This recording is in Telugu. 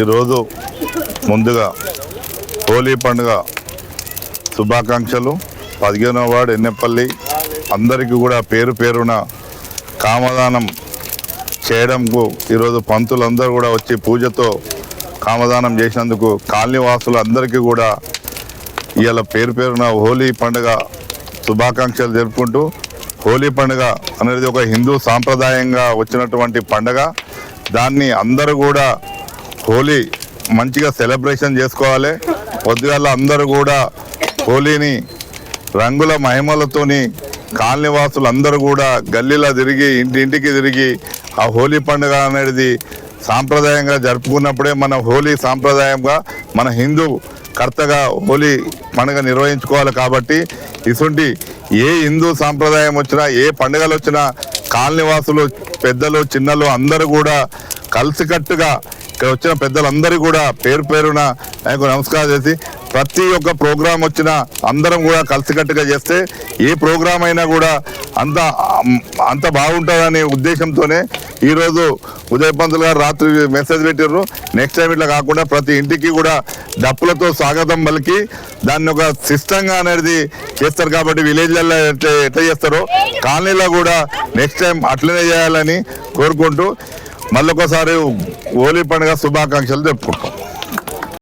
ఈరోజు ముందుగా హోలీ పండుగ శుభాకాంక్షలు. పదిహేనవ వార్డు ఎన్నెపల్లి. అందరికీ కూడా పేరు పేరున కామదానం చేయడంకు ఈరోజు పంతులందరూ కూడా వచ్చి పూజతో కామదానం చేసినందుకు కాలనీ వాసులు అందరికీ కూడా ఇవాళ పేరు పేరున హోలీ పండుగ శుభాకాంక్షలు జరుపుకుంటూ హోలీ పండుగ అనేది ఒక హిందూ సాంప్రదాయంగా వచ్చినటువంటి పండుగ. దాన్ని అందరూ కూడా హోలీ మంచిగా సెలబ్రేషన్ చేసుకోవాలి. పొద్దుగాల అందరూ కూడా హోలీని రంగుల మహిమలతోని కాలనీవాసులు అందరూ కూడా గల్లీలో తిరిగి ఇంటింటికి తిరిగి ఆ హోలీ పండుగ అనేది సాంప్రదాయంగా జరుపుకున్నప్పుడే మన హోలీ సాంప్రదాయంగా మన హిందూ కర్తగా హోలీ పండుగ నిర్వహించుకోవాలి కాబట్టి ఇటువంటి ఏ హిందూ సాంప్రదాయం వచ్చినా ఏ పండుగలు వచ్చినా కాలనీవాసులు పెద్దలు చిన్నలు అందరూ కూడా కలిసికట్టుగా ఇక్కడ వచ్చిన పెద్దలందరూ కూడా పేరు పేరున ఆయనకు నమస్కారం చేసి ప్రతి ఒక్క ప్రోగ్రాం వచ్చిన అందరం కూడా కలిసికట్టుగా చేస్తే ఏ ప్రోగ్రాం అయినా కూడా అంత అంత బాగుంటుందనే ఉద్దేశంతోనే ఈరోజు ఉదయ పంతులు గారు రాత్రి మెసేజ్ పెట్టారు నెక్స్ట్ టైం ఇట్లా కాకుండా ప్రతి ఇంటికి కూడా డప్పులతో స్వాగతం పలికి దాన్ని ఒక సిస్టంగా అనేది చేస్తారు కాబట్టి విలేజ్లలో ఎట్లా ఎట్లా చేస్తారో కాలనీలో కూడా నెక్స్ట్ టైం అట్లనే చేయాలని కోరుకుంటూ మళ్ళొకసారి హోలీ పండుగ శుభాకాంక్షలు చెప్పుకుంటాం.